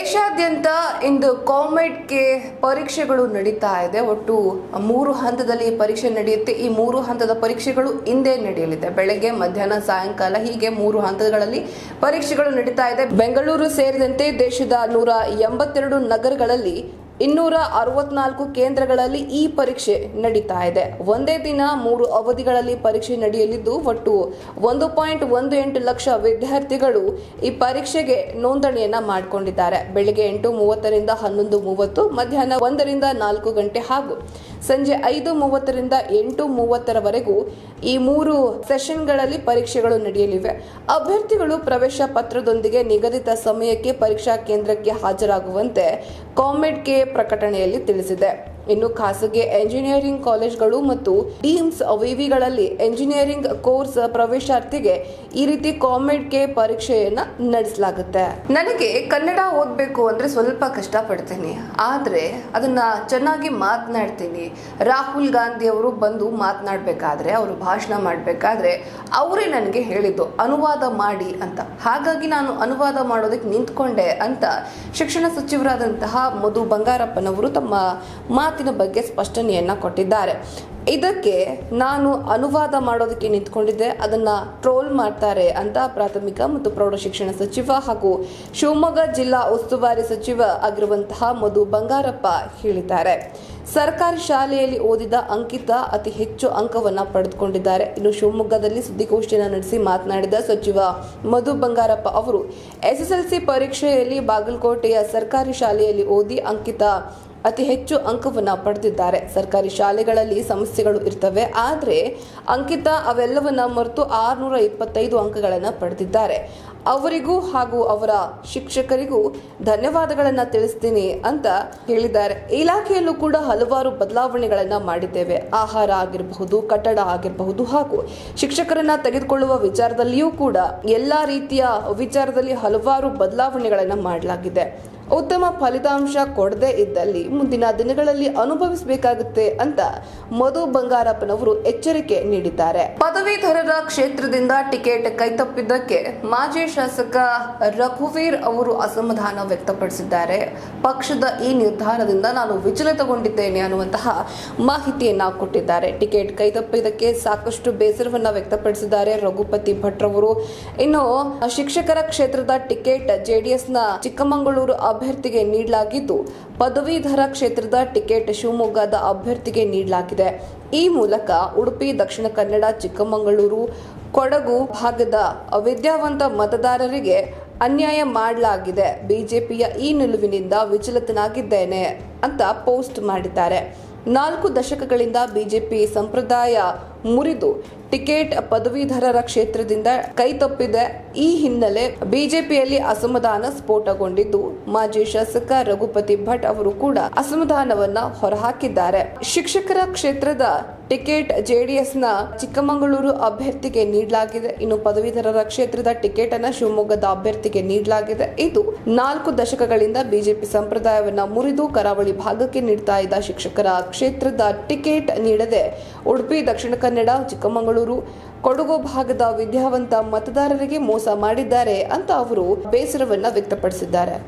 ದೇಶಾದ್ಯಂತ ಇಂದು ಕಾಮೆಡ್ಗೆ ಪರೀಕ್ಷೆಗಳು ನಡೀತಾ ಇದೆ. ಒಟ್ಟು ಮೂರು ಹಂತದಲ್ಲಿ ಪರೀಕ್ಷೆ ನಡೆಯುತ್ತೆ. ಈ ಮೂರು ಹಂತದ ಪರೀಕ್ಷೆಗಳು ಇಂದೇ ನಡೆಯಲಿದೆ. ಬೆಳಗ್ಗೆ, ಮಧ್ಯಾಹ್ನ, ಸಾಯಂಕಾಲ ಹೀಗೆ ಮೂರು ಹಂತಗಳಲ್ಲಿ ಪರೀಕ್ಷೆಗಳು ನಡೀತಾ ಇದೆ. ಬೆಂಗಳೂರು ಸೇರಿದಂತೆ ದೇಶದ ನೂರ ಎಂಬತ್ತೆರಡು ನಗರಗಳಲ್ಲಿ ಇನ್ನೂರ ಅರವತ್ನಾಲ್ಕು ಕೇಂದ್ರಗಳಲ್ಲಿ ಈ ಪರೀಕ್ಷೆ ನಡೀತಾ ಇದೆ. ಒಂದೇ ದಿನ ಮೂರು ಅವಧಿಗಳಲ್ಲಿ ಪರೀಕ್ಷೆ ನಡೆಯಲಿದ್ದು, ಒಟ್ಟು ಒಂದು ಪಾಯಿಂಟ್ ಒಂದು ಎಂಟು ಲಕ್ಷ ವಿದ್ಯಾರ್ಥಿಗಳು ಈ ಪರೀಕ್ಷೆಗೆ ನೋಂದಣಿಯನ್ನ ಮಾಡಿಕೊಂಡಿದ್ದಾರೆ. ಬೆಳಿಗ್ಗೆ ಎಂಟು ಮೂವತ್ತರಿಂದ ಹನ್ನೊಂದು ಮೂವತ್ತು, ಮಧ್ಯಾಹ್ನ ಒಂದರಿಂದ ನಾಲ್ಕು ಗಂಟೆ ಹಾಗೂ ಸಂಜೆ ಐದು ಮೂವತ್ತರಿಂದ ಎಂಟು ಮೂವತ್ತರವರೆಗೂ ಈ ಮೂರು ಸೆಷನ್ಗಳಲ್ಲಿ ಪರೀಕ್ಷೆಗಳು ನಡೆಯಲಿವೆ. ಅಭ್ಯರ್ಥಿಗಳು ಪ್ರವೇಶ ಪತ್ರದೊಂದಿಗೆ ನಿಗದಿತ ಸಮಯಕ್ಕೆ ಪರೀಕ್ಷಾ ಕೇಂದ್ರಕ್ಕೆ ಹಾಜರಾಗುವಂತೆ ಕಾಮೆಡ್ಗೆ ಪ್ರಕಟಣೆಯಲ್ಲಿ ತಿಳಿಸಿದೆ. ಇನ್ನು ಖಾಸಗಿ ಎಂಜಿನಿಯರಿಂಗ್ ಕಾಲೇಜ್ಗಳು ಮತ್ತು ಡೀಮ್ಸ್ ವಿವಿಗಳಲ್ಲಿ ಎಂಜಿನಿಯರಿಂಗ್ ಕೋರ್ಸ್ ಪ್ರವೇಶಾರ್ಥಿಗೆ ಈ ರೀತಿ ಕಾಮೆಡ್ಗೆ ಪರೀಕ್ಷೆಯನ್ನ ನಡೆಸಲಾಗುತ್ತೆ. ನನಗೆ ಕನ್ನಡ ಓದಬೇಕು ಅಂದ್ರೆ ಸ್ವಲ್ಪ ಕಷ್ಟಪಡ್ತೀನಿ. ಆದ್ರೆ ಅದನ್ನ ಚೆನ್ನಾಗಿ ಮಾತನಾಡ್ತೀನಿ. ರಾಹುಲ್ ಗಾಂಧಿ ಅವರು ಬಂದು ಮಾತನಾಡಬೇಕಾದ್ರೆ, ಅವರು ಭಾಷಣ ಮಾಡಬೇಕಾದ್ರೆ ಅವರೇ ನನಗೆ ಹೇಳಿದ್ದು, ಅನುವಾದ ಮಾಡಿ ಅಂತ. ಹಾಗಾಗಿ ನಾನು ಅನುವಾದ ಮಾಡೋದಕ್ಕೆ ನಿಂತ್ಕೊಂಡೆ ಅಂತ ಶಿಕ್ಷಣ ಸಚಿವರಾದಂತಹ ಮಧು ಬಂಗಾರಪ್ಪನವರು ತಮ್ಮ ಮಾತಿನ ಬಗ್ಗೆ ಸ್ಪಷ್ಟನೆಯನ್ನ ಕೊಟ್ಟಿದ್ದಾರೆ. ಇದಕ್ಕೆ ನಾನು ಅನುವಾದ ಮಾಡೋದಕ್ಕೆ ನಿಂತ್ಕೊಂಡಿದ್ದೆ. ಅದನ್ನ ಟ್ರೋಲ್ ಮಾಡ್ತಾರೆ ಅಂತ ಪ್ರಾಥಮಿಕ ಮತ್ತು ಪ್ರೌಢಶಿಕ್ಷಣ ಸಚಿವ ಹಾಗೂ ಶಿವಮೊಗ್ಗ ಜಿಲ್ಲಾ ಉಸ್ತುವಾರಿ ಸಚಿವ ಆಗಿರುವಂತಹ ಮಧು ಬಂಗಾರಪ್ಪ ಹೇಳಿದ್ದಾರೆ. ಸರ್ಕಾರಿ ಶಾಲೆಯಲ್ಲಿ ಓದಿದ ಅಂಕಿತ ಅತಿ ಹೆಚ್ಚು ಅಂಕವನ್ನ ಪಡೆದುಕೊಂಡಿದ್ದಾರೆ. ಇನ್ನು ಶಿವಮೊಗ್ಗದಲ್ಲಿ ಸುದ್ದಿಗೋಷ್ಠಿಯನ್ನು ನಡೆಸಿ ಮಾತನಾಡಿದ ಸಚಿವ ಮಧು ಬಂಗಾರಪ್ಪ ಅವರು, ಎಸ್ಎಸ್ಎಲ್ಸಿ ಪರೀಕ್ಷೆಯಲ್ಲಿ ಬಾಗಲಕೋಟೆಯ ಸರ್ಕಾರಿ ಶಾಲೆಯಲ್ಲಿ ಓದಿ ಅಂಕಿತ ಅತಿ ಹೆಚ್ಚು ಅಂಕವನ್ನು ಪಡೆದಿದ್ದಾರೆ. ಸರ್ಕಾರಿ ಶಾಲೆಗಳಲ್ಲಿ ಸಮಸ್ಯೆಗಳು ಇರ್ತವೆ. ಆದರೆ ಅಂಕಿತ ಅವೆಲ್ಲವನ್ನ ಮರೆತು ಆರುನೂರ ಇಪ್ಪತ್ತೈದು ಅಂಕಗಳನ್ನು ಪಡೆದಿದ್ದಾರೆ. ಅವರಿಗೂ ಹಾಗೂ ಅವರ ಶಿಕ್ಷಕರಿಗೂ ಧನ್ಯವಾದಗಳನ್ನು ತಿಳಿಸ್ತೀನಿ ಅಂತ ಹೇಳಿದ್ದಾರೆ. ಇಲಾಖೆಯಲ್ಲೂ ಕೂಡ ಹಲವಾರು ಬದಲಾವಣೆಗಳನ್ನು ಮಾಡಿದ್ದೇವೆ. ಆಹಾರ ಆಗಿರಬಹುದು, ಕಟ್ಟಡ ಆಗಿರಬಹುದು ಹಾಗೂ ಶಿಕ್ಷಕರನ್ನ ತೆಗೆದುಕೊಳ್ಳುವ ವಿಚಾರದಲ್ಲಿಯೂ ಕೂಡ ಎಲ್ಲ ರೀತಿಯ ವಿಚಾರದಲ್ಲಿ ಹಲವಾರು ಬದಲಾವಣೆಗಳನ್ನು ಮಾಡಲಾಗಿದೆ. ಉತ್ತಮ ಫಲಿತಾಂಶ ಕೊಡದೇ ಇದ್ದಲ್ಲಿ ಮುಂದಿನ ದಿನಗಳಲ್ಲಿ ಅನುಭವಿಸಬೇಕಾಗುತ್ತೆ ಅಂತ ಮಧು ಬಂಗಾರಪ್ಪನವರು ಎಚ್ಚರಿಕೆ ನೀಡಿದ್ದಾರೆ. ಪದವೀಧರರ ಕ್ಷೇತ್ರದಿಂದ ಟಿಕೆಟ್ ಕೈತಪ್ಪಿದ್ದಕ್ಕೆ ಮಾಜಿ ಶಾಸಕ ರಘುವೀರ್ ಅವರು ಅಸಮಾಧಾನ ವ್ಯಕ್ತಪಡಿಸಿದ್ದಾರೆ. ಪಕ್ಷದ ಈ ನಿರ್ಧಾರದಿಂದ ನಾನು ವಿಚಲಿತಗೊಂಡಿದ್ದೇನೆ ಅನ್ನುವಂತಹ ಮಾಹಿತಿಯನ್ನ ಕೊಟ್ಟಿದ್ದಾರೆ. ಟಿಕೆಟ್ ಕೈತಪ್ಪಿದ್ದಕ್ಕೆ ಸಾಕಷ್ಟು ಬೇಸರವನ್ನ ವ್ಯಕ್ತಪಡಿಸಿದ್ದಾರೆ ರಘುಪತಿ ಭಟ್ರವರು ಇನ್ನು ಶಿಕ್ಷಕರ ಕ್ಷೇತ್ರದ ಟಿಕೆಟ್ ಜೆಡಿಎಸ್ನ ಚಿಕ್ಕಮಗಳೂರು ಅಭ್ಯರ್ಥಿಗೆ ನೀಡಲಾಗಿದ್ದು, ಪದವೀಧರ ಕ್ಷೇತ್ರದ ಟಿಕೆಟ್ ಶಿವಮೊಗ್ಗದ ಅಭ್ಯರ್ಥಿಗೆ ನೀಡಲಾಗಿದೆ. ಈ ಮೂಲಕ ಉಡುಪಿ, ದಕ್ಷಿಣ ಕನ್ನಡ, ಚಿಕ್ಕಮಗಳೂರು, ಕೊಡಗು ಭಾಗದ ವಿದ್ಯಾವಂತ ಮತದಾರರಿಗೆ ಅನ್ಯಾಯ ಮಾಡಲಾಗಿದೆ. ಬಿಜೆಪಿಯ ಈ ನಿಲುವಿನಿಂದ ವಿಚಲಿತನಾಗಿದ್ದೇನೆ ಅಂತ ಪೋಸ್ಟ್ ಮಾಡಿದ್ದಾರೆ. ನಾಲ್ಕು ದಶಕಗಳಿಂದ ಬಿಜೆಪಿ ಸಂಪ್ರದಾಯ ಮುರಿದು ಟಿಕೆಟ್ ಪದವೀಧರರ ಕ್ಷೇತ್ರದಿಂದ ಕೈತಪ್ಪಿದೆ ಈ ಹಿನ್ನೆಲೆ ಬಿಜೆಪಿಯಲ್ಲಿ ಅಸಮಾಧಾನ ಸ್ಫೋಟಗೊಂಡಿದ್ದು, ಮಾಜಿ ಶಾಸಕ ರಘುಪತಿ ಭಟ್ ಅವರು ಕೂಡ ಅಸಮಾಧಾನವನ್ನ ಹೊರಹಾಕಿದ್ದಾರೆ. ಶಿಕ್ಷಕರ ಕ್ಷೇತ್ರದ ಟಿಕೆಟ್ ಜೆಡಿಎಸ್ನ ಚಿಕ್ಕಮಗಳೂರು ಅಭ್ಯರ್ಥಿಗೆ ನೀಡಲಾಗಿದೆ. ಇನ್ನು ಪದವೀಧರರ ಕ್ಷೇತ್ರದ ಟಿಕೆಟ್ ಅನ್ನ ಶಿವಮೊಗ್ಗದ ಅಭ್ಯರ್ಥಿಗೆ ನೀಡಲಾಗಿದೆ. ಇದು ನಾಲ್ಕು ದಶಕಗಳಿಂದ ಬಿಜೆಪಿ ಸಂಪ್ರದಾಯವನ್ನ ಮುರಿದು ಕರಾವಳಿ ಭಾಗಕ್ಕೆ ನೀಡ್ತಾ ಇದ್ದ ಶಿಕ್ಷಕರ ಕ್ಷೇತ್ರದ ಟಿಕೆಟ್ ನೀಡದೆ ಉಡುಪಿ, ದಕ್ಷಿಣ ಕನ್ನಡ ಚಿಕ್ಕಮಗಳೂರು ಕೊಡಗು ಭಾಗದ ವಿದ್ಯಾವಂತ ಮತದಾರರಿಗೆ ಮೋಸ ಮಾಡಿದ್ದಾರೆ ಅಂತ ಅವರು ಬೇಸರವನ್ನ ವ್ಯಕ್ತಪಡಿಸಿದ್ದಾರೆ.